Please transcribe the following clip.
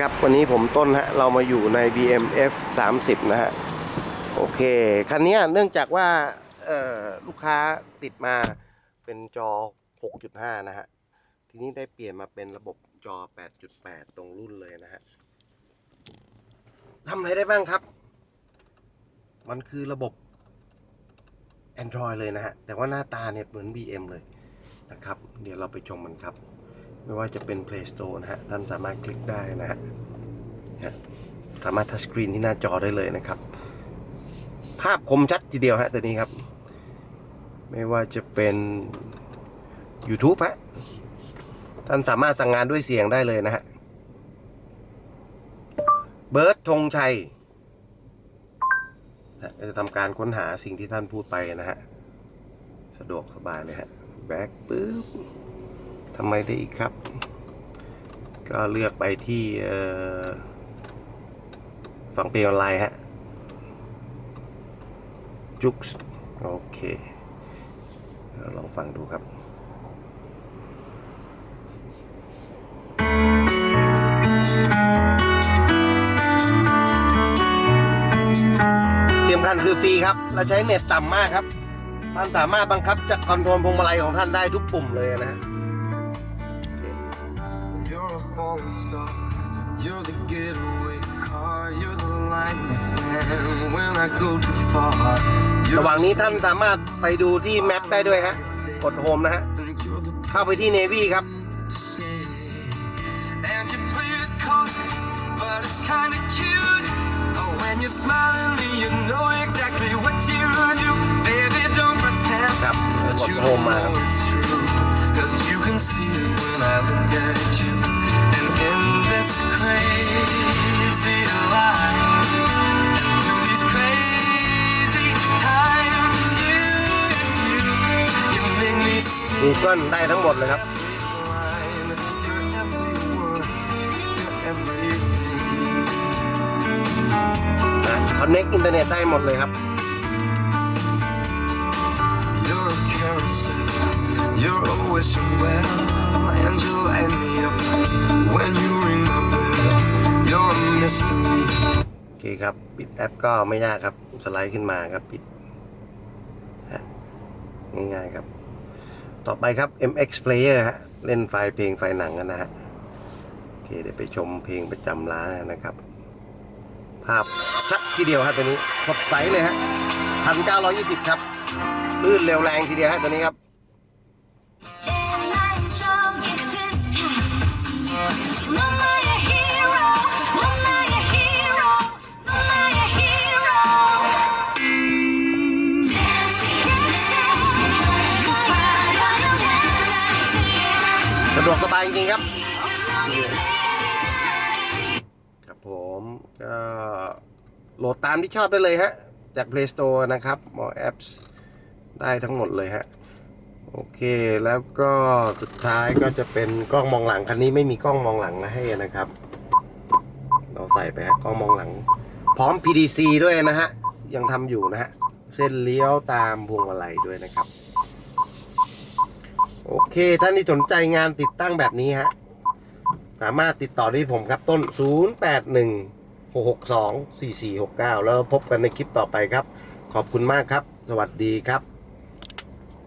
ครับวันนี้ผมต้นฮะเรามาอยู่ใน BMF 30 นะฮะ โอเค คันนี้เนื่องจากว่าลูกค้าติดมาเป็นจอ 6.5 นะฮะ ทีนี้ได้เปลี่ยนมาเป็นระบบจอ 8.8 ตรงรุ่นเลยนะฮะทำอะไรได้บ้างครับ มันคือระบบ Android เลยนะฮะ แต่ว่าหน้าตาเนี่ยเหมือน BM เลยนะครับ เดี๋ยวเราไปชมมันครับ ไม่ว่าจะเป็น Play Store นะฮะ ท่านสามารถคลิกได้นะฮะ สามารถทัชสกรีนที่หน้าจอได้เลยนะครับ ภาพคมชัดทีเดียวฮะตัวนี้ครับ ไม่ว่าจะเป็น YouTube ฮะ ท่านสามารถสั่งงานด้วยเสียงได้เลยนะฮะ เบิร์ดธงชัยจะทำการค้นหาสิ่งที่ท่านพูดไปนะฮะ สะดวกสบายเลยฮะ แบ็กปึ๊บ ทำไมได้อีกครับ ก็เลือกไปที่เอ่อฟังเพลงออนไลน์ฮะจุกส์โอเคเราลองฟังดูครับเตรียมคันคือฟรีครับและใช้เน็ตต่ำมากครับ ท่านสามารถบังคับจากคอนโทรลพวงมาลัยของท่านได้ทุกปุ่มเลยนะฮะ You're a falling star. You're the getaway car. You're the line in the sand when I go too far. You're ระหว่างนี้ท่านสามารถไปดูที่แมปได้ด้วยฮะ กดโฮมนะฮะ You're the เข้าไปที่ Navy ครับ to say. And you play it coy, but it's kinda cute. Oh, when you smile at me, you know exactly Google ได้ทั้งหมดเลยครับ You're every word, you're everything. นะ Connect อินเทอร์เน็ตได้หมดเลยครับ You're a carousel, you're always well, and you light me up when you ring my bell. You're a mystery. โอเคครับ ปิดแอปก็ไม่ยากครับ สไลด์ขึ้นมาครับ ปิดฮะง่ายๆครับ ต่อไปครับ MX Player ฮะ เล่นไฟล์เพลงไฟล์หนังกันนะฮะ โอเค เดี๋ยวไปชมเพลงประจำร้านนะครับ ภาพชัดทีเดียวฮะตัวนี้สดใสเลยฮะ 1920 ครับ ลื่นเร็วแรงทีเดียวฮะตัวนี้ครับะดวกสบายจริงครับ ครับผมก็โหลดตามที่ชอบได้เลยฮะ จาก Play Store นะครับ More Apps ได้ทั้งหมดเลยฮะ โอเคแล้วก็สุดท้ายก็จะเป็นกล้องมองหลัง คันนี้ไม่มีกล้องมองหลังมาให้นะครับ เราใส่ไปฮะกล้องมองหลัง พร้อม PDC ด้วยนะฮะ ยังทำอยู่นะฮะ เส้นเลี้ยวตามพวงมาลัยด้วยนะครับ โอเค ท่านที่สนใจงานติดตั้งแบบนี้ฮะ สามารถติดต่อได้ที่ผมครับต้น 081 662 4469 แล้วพบกันในคลิปต่อไปครับ ขอบคุณมากครับ สวัสดีครับ